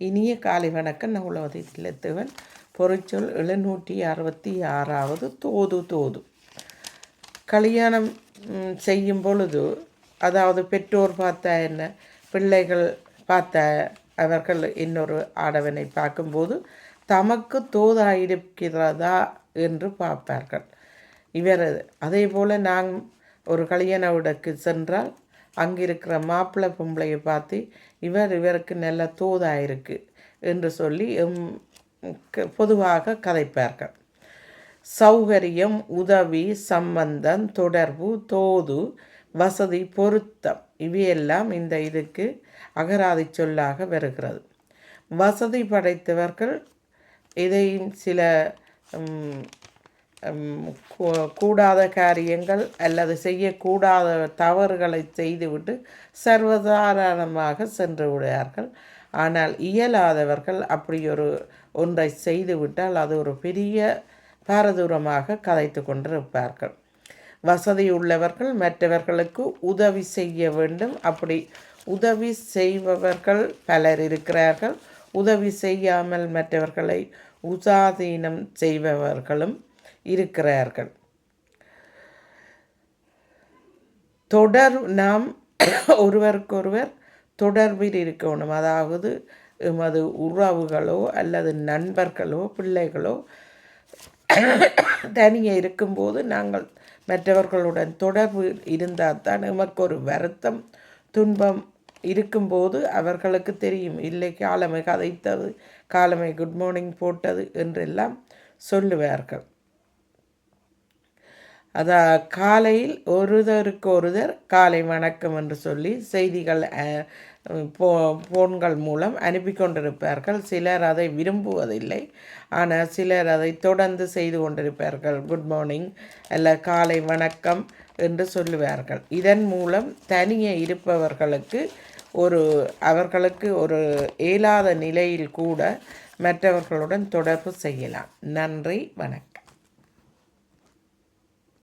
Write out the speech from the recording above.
இனிய காலை வணக்கம். நான் உழவதி திலத்துவன் பொறிச்சொல் எழுநூற்றி அறுபத்தி ஆறாவது தோது தோது. கல்யாணம் செய்யும் பொழுது அதாவது பெற்றோர் பார்த்தா என்ன பிள்ளைகள் பார்த்த அவர்கள் இன்னொரு ஆடவனை பார்க்கும்போது தமக்கு தோதாயிருக்கிறதா? என்று பார்ப்பார்கள். இவர் அதே போல் நான் ஒரு கல்யாண வீடுக்கு சென்றால் அங்கே இருக்கிற மாப்பிள்ளை பொம்பளையை பார்த்து இவர் இவருக்கு நல்ல தோதாயிருக்கு என்று சொல்லி எம் க- பொதுவாக கதைப்பார்கள். சௌகரியம் உதவி சம்பந்தம் தொடர்பு தோது வசதி பொருத்தம் இவையெல்லாம் இந்த இதுக்கு அகராதி சொல்லாக வருகிறது. வசதி படைத்தவர்கள் இதையும் சில கூடாத காரியங்கள் அல்லது செய்யக்கூடாத தவறுகளை செய்துவிட்டு சர்வசாதாரணமாக சென்று விடுவார்கள். ஆனால் இயலாதவர்கள் அப்படி ஒரு ஒன்றை செய்துவிட்டால் அது ஒரு பெரிய பாரதூரமாக கதைத்து கொண்டிருப்பார்கள். வசதி உள்ளவர்கள் மற்றவர்களுக்கு உதவி செய்ய வேண்டும். அப்படி உதவி செய்பவர்கள் பலர் இருக்கிறார்கள். உதவி செய்யாமல் மற்றவர்களை உசாதீனம் செய்பவர்களும் இருக்கிறார்கள். தொடர் நாம் ஒருவருக்கொருவர் தொடர்பில் இருக்கணும். அதாவது எமது உறவுகளோ அல்லது நண்பர்களோ பிள்ளைகளோ தனியே இருக்கும்போது நாங்கள் மற்றவர்களுடன் தொடர்பு இருந்தால் தான் நமக்கு ஒரு வருத்தம் துன்பம் இருக்கும்போது அவர்களுக்கு தெரியும். இல்லை காலமை கதைத்தது காலமை குட் மார்னிங் போட்டது என்றெல்லாம் சொல்லுவார்கள். அதா காலையில் ஒருதருக்கு ஒருதர் காலை வணக்கம் என்று சொல்லி செய்திகள் போ போன்கள் மூலம் அனுப்பி கொண்டிருப்பார்கள் சிலர் அதை விரும்புவதில்லை. ஆனால் சிலர் அதை தொடர்ந்து செய்து கொண்டிருப்பார்கள். குட் மார்னிங் அல்ல காலை வணக்கம் என்று சொல்லுவார்கள். இதன் மூலம் தனியே இருப்பவர்களுக்கு ஒரு அவர்களுக்கு ஒரு இயலாத நிலையில் கூட மற்றவர்களுடன் தொடர்பு செய்யலாம். நன்றி வணக்கம்.